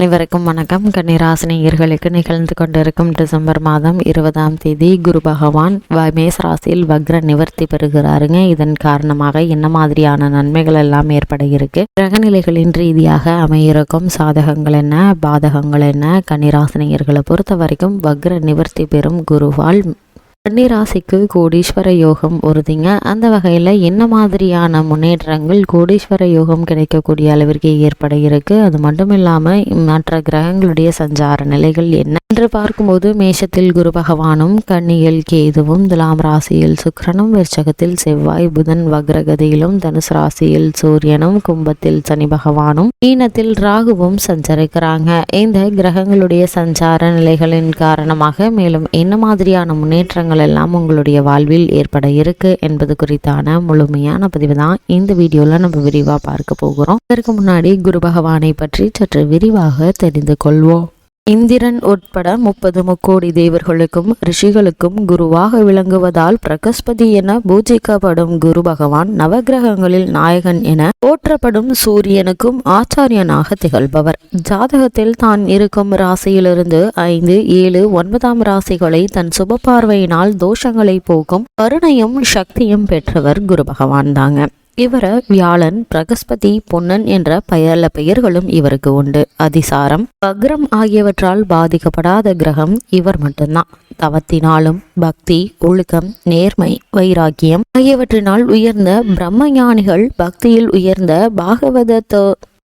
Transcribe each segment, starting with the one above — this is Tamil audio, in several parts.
அனைவருக்கும் வணக்கம். கன்னிராசினியர்களுக்கு நிகழ்ந்து கொண்டிருக்கும் டிசம்பர் மாதம் இருபதாம் தேதி குரு பகவான் வ- மேஷ ராசியில் வக்ர நிவர்த்தி பெறுகிறாருங்க. இதன் காரணமாக என்ன மாதிரியான நன்மைகள் எல்லாம் ஏற்பட இருக்கு? கிரகநிலைகளின் ரீதியாக அமையிருக்கும் சாதகங்கள் என்ன? பாதகங்கள் என்ன? கன்னிராசினியர்களை பொறுத்த வரைக்கும் வக்ர நிவர்த்தி பெறும் குருவால் கன்னிராசிக்கு கோடீஸ்வர யோகம் உறுதிங்க. அந்த வகையில் என்ன மாதிரியான முன்னேற்றங்கள் கோடீஸ்வர யோகம் கிடைக்கக்கூடிய அளவிற்கு ஏற்பட இருக்குது அது மட்டும் இல்லாமல் மற்ற கிரகங்களுடைய சஞ்சார நிலைகள் என்ன? என்று பார்க்கும்போது மேஷத்தில் குரு பகவானும் கன்னியில் கேதுவும் துலாம் ராசியில் சுக்கரனும் விருச்சகத்தில் செவ்வாய் புதன் வக்ரகதியிலும் தனுசு ராசியில் சூரியனும் கும்பத்தில் சனி பகவானும் மீனத்தில் ராகுவும் சஞ்சரிக்கிறாங்க. இந்த கிரகங்களுடைய சஞ்சார நிலைகளின் காரணமாக மேலும் என்ன மாதிரியான முன்னேற்றங்கள் எல்லாம் உங்களுடைய வாழ்வில் ஏற்பட இருக்கு என்பது குறித்தான முழுமையான பதிவு தான் இந்த வீடியோல நம்ம விரிவா பார்க்க போகிறோம். இதற்கு முன்னாடி குரு பகவானை பற்றி சற்று விரிவாக தெரிந்து கொள்வோம். இந்திரன் உட்பட முப்பது முக்கோடி தேவர்களுக்கும் ரிஷிகளுக்கும் குருவாக விளங்குவதால் பிரகஸ்பதி என பூஜிக்கப்படும் குரு பகவான் நவக்கிரகங்களில் நாயகன் என போற்றப்படும் சூரியனுக்கும் ஆச்சாரியனாக திகழ்பவர். ஜாதகத்தில் தான் இருக்கும் ராசியிலிருந்து ஐந்து ஏழு ஒன்பதாம் ராசிகளை தன் சுப பார்வையினால் தோஷங்களை போக்கும் கருணையும் சக்தியும் பெற்றவர் குரு பகவான் தாங்க. இவர வியாழன் பிரகஸ்பதி பொன்னன் என்ற பெயர்ல பெயர்களும் இவருக்கு உண்டு. அதிசாரம் வக்ரம் ஆகியவற்றால் பாதிக்கப்படாத கிரகம் இவர் மட்டும்தான். தவத்தினாலும் பக்தி ஒழுக்கம் நேர்மை வைராக்கியம் ஆகியவற்றினால் உயர்ந்த பிரம்மஞானிகள் பக்தியில் உயர்ந்த பாகவத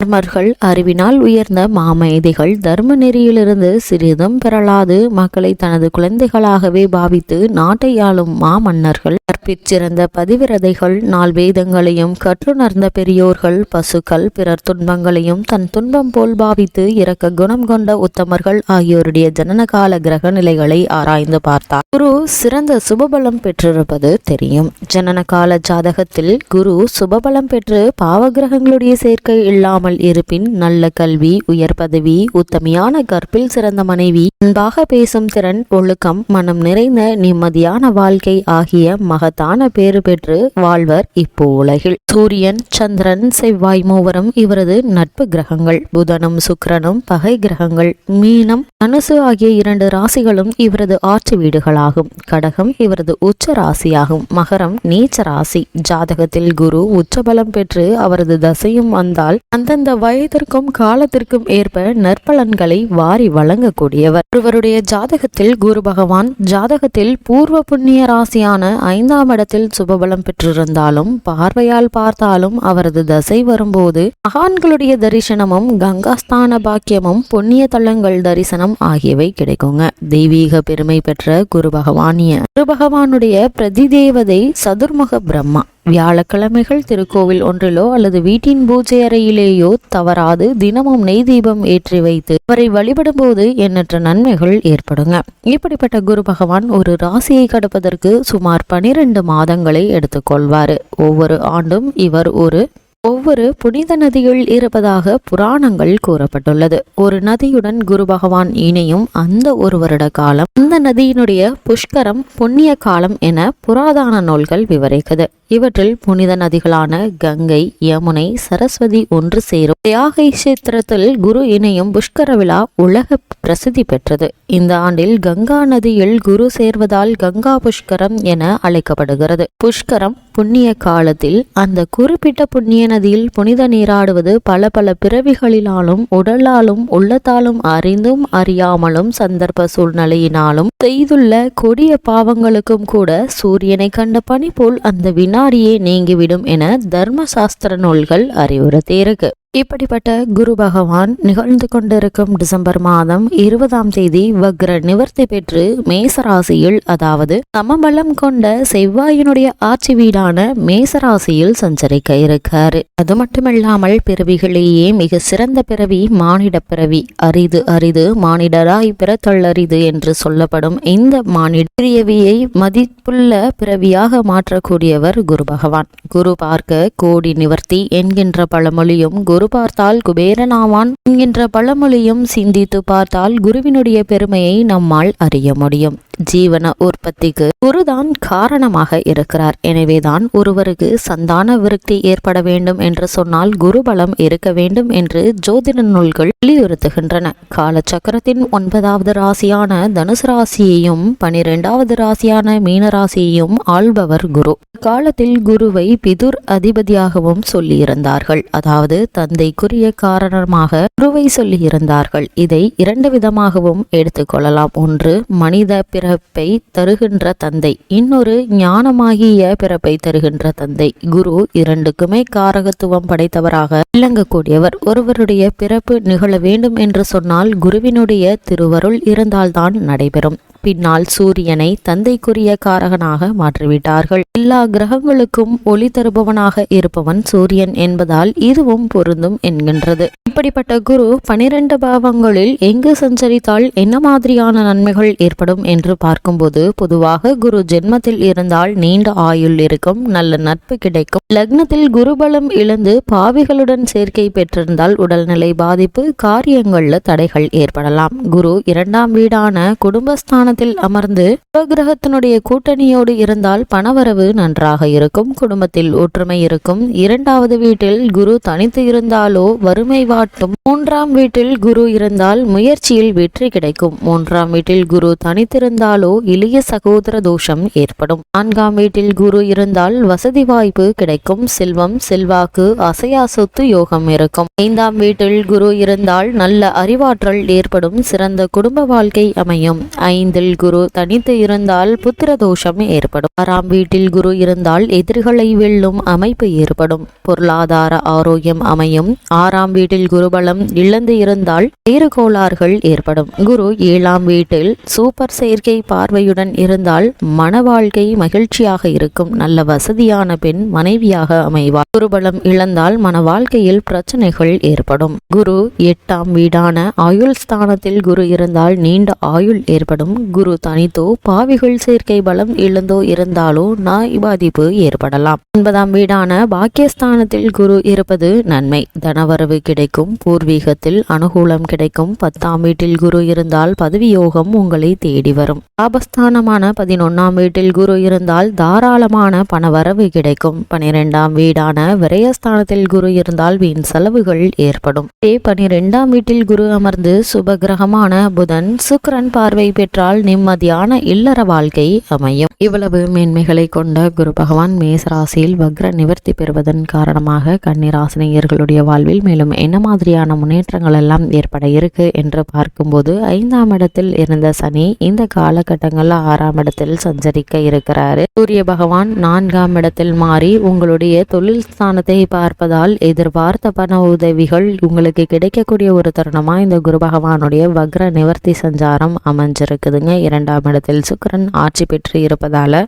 தர்மர்கள் அறிவினால் உயர்ந்த மாமேதைகள் தர்ம நெறியிலிருந்து சிறிதும் பெறலாது. மக்களை தனது குழந்தைகளாகவே பாவித்து நாட்டை ஆளும் மாமன்னர்கள் கற்பிச்சிறந்த பதிவிரதைகள் நால் வேதங்களையும் கற்றுணர்ந்த பெரியோர்கள் பசுக்கள் பிறர் துன்பங்களையும் தன் துன்பம் போல் பாவித்து இறக்க குணம் கொண்ட உத்தமர்கள் ஆகியோருடைய ஜனனகால கிரக நிலைகளை ஆராய்ந்து பார்த்தார். குரு சிறந்த சுபபலம் பெற்றிருப்பது தெரியும். ஜனனகால ஜாதகத்தில் குரு சுபபலம் பெற்று பாவகிரகங்களுடைய சேர்க்கை இல்லாமல் இருப்பின் நல்ல கல்வி உயர் பதவி உத்தமையான கற்பில் சிறந்த மனைவி அன்பாக பேசும் திறன் ஒழுக்கம் மனம் நிறைந்த நிம்மதியான வாழ்க்கை ஆகிய மகத்தான பேறு பெற்று வாழ்வர் இப்போ உலகில். சூரியன் சந்திரன் செவ்வாய் மூவரும் இவரது நட்பு கிரகங்கள். புதனும் சுக்கரனும் பகை கிரகங்கள். மீனம் அனுசு ஆகிய இரண்டு ராசிகளும் இவரது ஆற்று வீடுகளாகும். கடகம் இவரது உச்ச ராசியாகும். மகரம் நீச்ச ராசி. ஜாதகத்தில் குரு உச்சபலம் பெற்று அவரது தசையும் வந்தால் அந்த அந்தந்த வயதிற்கும் காலத்திற்கும் ஏற்ப நற்பலன்களை வாரி வழங்கக்கூடியவர். ஒருவருடைய ஜாதகத்தில் குரு பகவான் ஜாதகத்தில் பூர்வ புண்ணிய ராசியான ஐந்தாம் இடத்தில் சுபபலம் பெற்றிருந்தாலும் பார்வையால் பார்த்தாலும் அவரது தசை வரும்போது மகான்களுடைய தரிசனமும் கங்காஸ்தான பாக்கியமும் புண்ணிய தலங்கள் தரிசனம் ஆகியவை கிடைக்குங்க. தெய்வீக பெருமை பெற்ற குரு பகவானிய குரு பகவானுடைய பிரதிதேவதை சதுர்முக பிரம்மா. வியாழக்கிழமைகள் திருக்கோவில் ஒன்றிலோ அல்லது வீட்டின் பூஜை அறையிலேயோ தவறாது தினமும் நெய் தீபம் ஏற்றி வைத்து அவரை வழிபடும் போது எண்ணற்ற நன்மைகள் ஏற்படுங்க. இப்படிப்பட்ட குரு பகவான் ஒரு ராசியை கடப்பதற்கு சுமார் பனிரெண்டு மாதங்களை எடுத்துக்கொள்வார். ஒவ்வொரு ஆண்டும் இவர் ஒரு ஒவ்வொரு புனித நதிகள் இருப்பதாக புராணங்கள் கூறப்பட்டுள்ளது. ஒரு நதியுடன் குரு பகவான் இணையும் அந்த ஒரு வருட காலம் அந்த நதியினுடைய புஷ்கரம் புண்ணிய காலம் என புராதன நூல்கள் விவரிக்குது இவற்றில் புனித நதிகளான கங்கை யமுனை சரஸ்வதி ஒன்று சேரும். தியாகை சேத்திரத்தில் குரு இணையும் புஷ்கர விழா உலக பிரசித்தி பெற்றது. இந்த ஆண்டில் கங்கா நதியில் குரு சேர்வதால் கங்கா புஷ்கரம் என அழைக்கப்படுகிறது. புஷ்கரம் புண்ணிய காலத்தில் அந்த குறிப்பிட்ட புண்ணிய நதியில் புனித நீராடுவது பல பல பிறவிகளிலாலும் உடலாலும் உள்ளத்தாலும் அறிந்தும் அறியாமலும் சந்தர்ப்ப சூழ்நிலையினாலும் செய்துள்ள கொடிய பாவங்களுக்கும் கூட சூரியனை கண்ட பணி போல் அந்த வினாடியே நீங்கிவிடும் என தர்மசாஸ்திர நூல்கள் அறிவுறுத்தியிருக்கு. இப்படிப்பட்ட குரு பகவான் நிகழ்ந்து கொண்டிருக்கும் டிசம்பர் மாதம் இருபதாம் தேதி வக்ர நிவர்த்தி பெற்று மேசராசியில் அதாவது சமபலம் கொண்ட செவ்வாயினுடைய ஆட்சி வீடான மேசராசியில் சஞ்சரிக்க இருக்காரு. அது மட்டுமல்லாமல் பிறவிகளிலேயே மிக சிறந்த பிறவி மானிட பிறவி. அரிது அரிது மானிடராய் பிறத்தல் என்று சொல்லப்படும் இந்த மானிட பிறவியை மதிப்புள்ள பிறவியாக மாற்றக்கூடியவர் குரு பகவான். குரு பார்க்க கோடி நிவர்த்தி என்கின்ற பழமொழியும் குரு பார்த்தால் குபேரனாவான் என்கின்ற பழமொழியும் சிந்தித்து பார்த்தால் குருவினுடைய பெருமையை நம்மால் அறிய முடியும். ஜீவன உற்பத்திக்கு குருதான் காரணமாக இருக்கிறார். எனவேதான் ஒருவருக்கு சந்தான விருத்தி ஏற்பட வேண்டும் என்று சொன்னால் குருபலம் இருக்க வேண்டும் என்று ஜோதிட நூல்கள் வலியுறுத்துகின்றன. காலச்சக்கரத்தின் ஒன்பதாவது ராசியான தனுசு ராசியையும் பனிரெண்டாவது ராசியான மீன ராசியையும் ஆள்பவர் குரு. காலத்தில் குருவை பிதுர் அதிபதியாகவும் சொல்லியிருந்தார்கள். அதாவது தந்தைக்குரிய காரணமாக குருவை சொல்லியிருந்தார்கள். இதை இரண்டு விதமாகவும் எடுத்துக்கொள்ளலாம். ஒன்று மனித பிற பிறப்பை தருகின்ற தந்தை. இன்னொரு ஞானமாகிய பிறப்பை தருகின்ற தந்தை. குரு இரண்டுக்குமே காரகத்துவம் படைத்தவராக விளங்கக்கூடியவர். ஒருவருடைய பிறப்பு நிகழ வேண்டும் என்று சொன்னால் குருவினுடைய திருவருள் இருந்தால்தான் நடைபெறும். பின்னால் சூரியனை தந்தைக்குரிய காரகனாக மாற்றிவிட்டார்கள். எல்லா கிரகங்களுக்கும் ஒளி தருபவனாக இருப்பவன் சூரியன் என்பதால் இதுவும் பொருந்தும் என்கின்றது. இப்படிப்பட்ட குரு பனிரெண்டு பாவங்களில் எங்கு சஞ்சரித்தால் என்ன மாதிரியான நன்மைகள் ஏற்படும் என்று பார்க்கும்போது பொதுவாக குரு ஜென்மத்தில் இருந்தால் நீண்ட ஆயுள் இருக்கும் நல்ல நட்பு கிடைக்கும். லக்னத்தில் குருபலம் இழந்து பாவிகளுடன் சேர்க்கை பெற்றிருந்தால் உடல்நிலை பாதிப்பு காரியங்கள்ல தடைகள் ஏற்படலாம். குரு இரண்டாம் வீடான குடும்பஸ்தான ஸ்தானத்தில் அமர்ந்து உபகிரகத்தினுடைய கூட்டணியோடு இருந்தால் பணவரவு நன்றாக இருக்கும் குடும்பத்தில் ஒற்றுமை இருக்கும். இரண்டாவது வீட்டில் குரு தனித்து இருந்தாலோ வறுமை வாட்டும். மூன்றாம் வீட்டில் குரு இருந்தால் முயற்சியில் வெற்றி கிடைக்கும். மூன்றாம் வீட்டில் குரு தனித்திருந்தாலோ இளைய சகோதர தோஷம் ஏற்படும். நான்காம் வீட்டில் குரு இருந்தால் வசதி வாய்ப்பு கிடைக்கும். செல்வம் செல்வாக்கு அசையா சொத்து யோகம் இருக்கும். ஐந்தாம் வீட்டில் குரு இருந்தால் நல்ல அறிவாற்றல் ஏற்படும். சிறந்த குடும்ப வாழ்க்கை அமையும். ஐந்தில் வீட்டில் குரு தனித்து இருந்தால் புத்திர தோஷம் ஏற்படும். ஆறாம் வீட்டில் குரு இருந்தால் எதிரிகளை வெல்லும் அமைப்பு ஏற்படும். பொருளாதார ஆரோக்கியம் அமையும். ஆறாம் வீட்டில் குருபலம் இழந்து இருந்தால் வேறு கோளாறுகள் ஏற்படும். குரு ஏழாம் வீட்டில் சூப்பர் செயற்கை பார்வையுடன் இருந்தால் மன வாழ்க்கை மகிழ்ச்சியாக இருக்கும். நல்ல வசதியான பெண் மனைவியாக அமைவார். குருபலம் இழந்தால் மன வாழ்க்கையில் பிரச்சனைகள் ஏற்படும். குரு எட்டாம் வீடான ஆயுள் ஸ்தானத்தில் குரு இருந்தால் நீண்ட ஆயுள் ஏற்படும். குரு தனித்தோ பாவிகள் சேர்க்கை பலம் இழந்தோ இருந்தாலோ நாய் பாதிப்பு ஏற்படலாம். ஒன்பதாம் வீடான பாக்கியஸ்தானத்தில் குரு இருப்பது நன்மை. தனவரவு கிடைக்கும் பூர்வீகத்தில் அனுகூலம் கிடைக்கும். பத்தாம் வீட்டில் குரு இருந்தால் பதவியோகம் உங்களை தேடி வரும். லாபஸ்தானமான பதினொன்னாம் வீட்டில் குரு இருந்தால் தாராளமான பணவரவு கிடைக்கும். பனிரெண்டாம் வீடான விரயஸ்தானத்தில் குரு இருந்தால் வீண் செலவுகள் ஏற்படும். பனிரெண்டாம் வீட்டில் குரு அமர்ந்து சுபகிரகமான புதன் சுக்கரன் பார்வை பெற்றால் நிம்மதியான இல்லற வாழ்க்கை அமையும். இவ்வளவு மேன்மைகளை கொண்ட குரு பகவான் மேசராசியில் வக்ர நிவர்த்தி பெறுவதன் காரணமாக கன்னிராசினியர்களுடைய வாழ்வில் மேலும் என்ன மாதிரியான முன்னேற்றங்கள் எல்லாம் ஏற்பட இருக்கு என்று பார்க்கும்போது ஐந்தாம் இடத்தில் இருந்த சனி இந்த காலகட்டங்களில் ஆறாம் இடத்தில் சஞ்சரிக்க இருக்கிறாரு. சூரிய பகவான் நான்காம் இடத்தில் மாறி உங்களுடைய தொழில் ஸ்தானத்தை பார்ப்பதால் எதிர்பார்த்த பண உதவிகள் உங்களுக்கு கிடைக்கக்கூடிய ஒரு தருணமா இந்த குரு பகவானுடைய வக்ர நிவர்த்தி சஞ்சாரம் அமைஞ்சிருக்குதுங்க. இரண்டாம் இடத்தில் சுக்கரன் ஆட்சி பெற்று இருப்பதால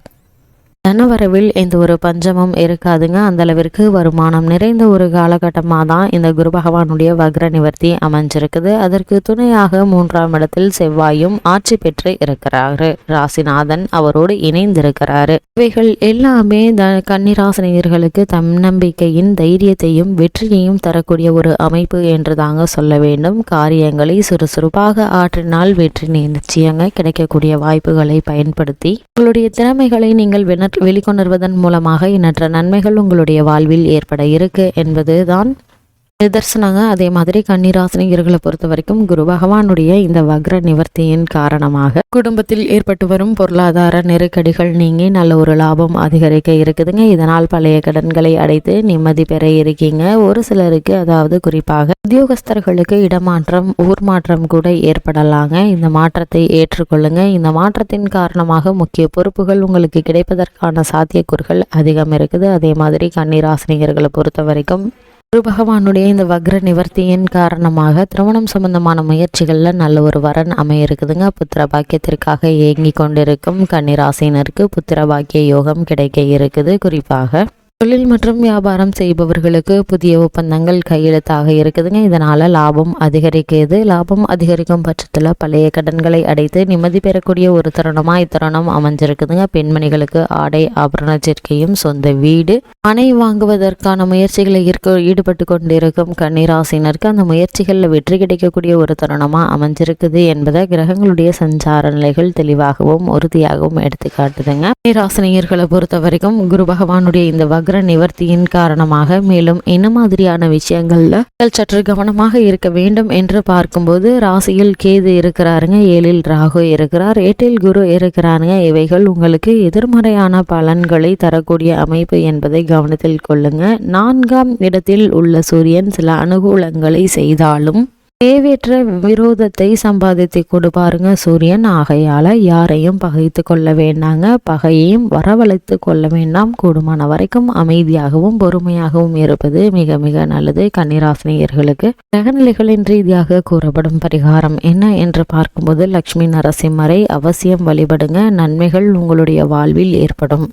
தனவரவில் எந்த ஒரு பஞ்சமும் இருக்காதுங்க. அந்த அளவிற்கு வருமானம் நிறைந்த ஒரு காலகட்டமாக தான் இந்த குரு பகவானுடைய வக்ர நிவர்த்தி அமைஞ்சிருக்குது. அதற்கு துணையாக மூன்றாம் இடத்தில் செவ்வாயும் ஆட்சி பெற்று இருக்கிறாரு. ராசிநாதன் அவரோடு இணைந்திருக்கிறாரு. இவைகள் எல்லாமே த கன்னிராசினியர்களுக்கு தன்னம்பிக்கையின் தைரியத்தையும் வெற்றியையும் தரக்கூடிய ஒரு அமைப்பு என்று தாங்க சொல்ல வேண்டும். காரியங்களை சுறுசுறுப்பாக ஆற்றினால் வெற்றி நிச்சயங்க கிடைக்கக்கூடிய வாய்ப்புகளை பயன்படுத்தி உங்களுடைய திறமைகளை நீங்கள் வெளிக்கொணர்வதன் மூலமாக எண்ணற்ற நன்மைகள் உங்களுடைய வாழ்வில் ஏற்பட இருக்கு என்பது தான் நிதர்சனங்க அதே மாதிரி கன்னிராசினியர்களை பொறுத்த வரைக்கும் குரு பகவானுடைய இந்த வக்ர நிவர்த்தியின் காரணமாக குடும்பத்தில் ஏற்பட்டு வரும் பொருளாதார நெருக்கடிகள் நீங்கி நல்ல ஒரு லாபம் அதிகரிக்க இருக்குதுங்க. இதனால் பழைய கடன்களை அடைத்து நிம்மதி பெற இருக்கீங்க. ஒரு சிலருக்கு அதாவது குறிப்பாக உத்தியோகஸ்தர்களுக்கு இடமாற்றம் ஊர் மாற்றம் கூட ஏற்படலாங்க. இந்த மாற்றத்தை ஏற்றுக்கொள்ளுங்க. இந்த மாற்றத்தின் காரணமாக முக்கிய பொறுப்புகள் உங்களுக்கு கிடைப்பதற்கான சாத்தியக்கூறுகள் அதிகம் இருக்குது. அதே மாதிரி கன்னிராசினியர்களை பொறுத்த வரைக்கும் குரு பகவானுடைய இந்த வக்ர நிவர்த்தியின் காரணமாக திருமணம் சம்பந்தமான முயற்சிகளில் நல்ல ஒரு வரன் அமைய இருக்குதுங்க புத்திர பாக்கியத்திற்காக ஏங்கி கொண்டிருக்கும் கன்னிராசினருக்கு புத்திர பாக்கிய யோகம் கிடைக்க இருக்குது. குறிப்பாக தொழில் மற்றும் வியாபாரம் செய்பவர்களுக்கு புதிய ஒப்பந்தங்கள் கையெழுத்தாக இருக்குதுங்க. இதனால் லாபம் அதிகரிக்குது. லாபம் அதிகரிக்கும் பட்சத்தில் பழைய கடன்களை அடைத்து நிம்மதி பெறக்கூடிய ஒரு தருணமாக இத்தருணம் அமைஞ்சிருக்குதுங்க. பெண்மணிகளுக்கு ஆடை ஆபரண சேர்க்கையும் சொந்த வீடு அணை வாங்குவதற்கான முயற்சிகளை ஈர்க்க ஈடுபட்டு கொண்டிருக்கும் கன்னிராசினருக்கு அந்த முயற்சிகளில் வெற்றி கிடைக்கக்கூடிய ஒரு தருணமாக அமைஞ்சிருக்குது என்பதை கிரகங்களுடைய சஞ்சார நிலைகள் தெளிவாகவும் உறுதியாகவும் எடுத்துக்காட்டுதுங்க. கன்னிராசினியர்களை பொறுத்த வரைக்கும் குரு பகவானுடைய இந்த வக்ர நிவர்த்தியின் காரணமாக மேலும் என்ன மாதிரியான விஷயங்கள்ல சற்று கவனமாக இருக்க வேண்டும் என்று பார்க்கும்போது ராசியில் கேது இருக்கிறாருங்க ஏழில் ராகு இருக்கிறார் எட்டில் குரு இருக்கிறாருங்க. இவைகள் உங்களுக்கு எதிர்மறையான பலன்களை தரக்கூடிய அமைப்பு என்பதை கவனத்தில் கொள்ளுங்க. நான்காம் இடத்தில் உள்ள சூரியன் சில அனுகூலங்களை செய்தாலும் தேவையற்ற விரோதத்தை சம்பாதித்து கொடுப்பாருங்க சூரியன். ஆகையால யாரையும் பகைத்து கொள்ள வேண்டாங்க. பகையையும் வரவழைத்து கொள்ள வேண்டாம். கூடுமான வரைக்கும் அமைதியாகவும் பொறுமையாகவும் இருப்பது மிக மிக நல்லது. கன்னிராசினியர்களுக்கு கிரகநிலைகளின் ரீதியாக கூறப்படும் பரிகாரம் என்ன என்று பார்க்கும்போது லக்ஷ்மி நரசிம்மரை அவசியம் வழிபடுங்க. நன்மைகள் உங்களுடைய வாழ்வில் ஏற்படும்.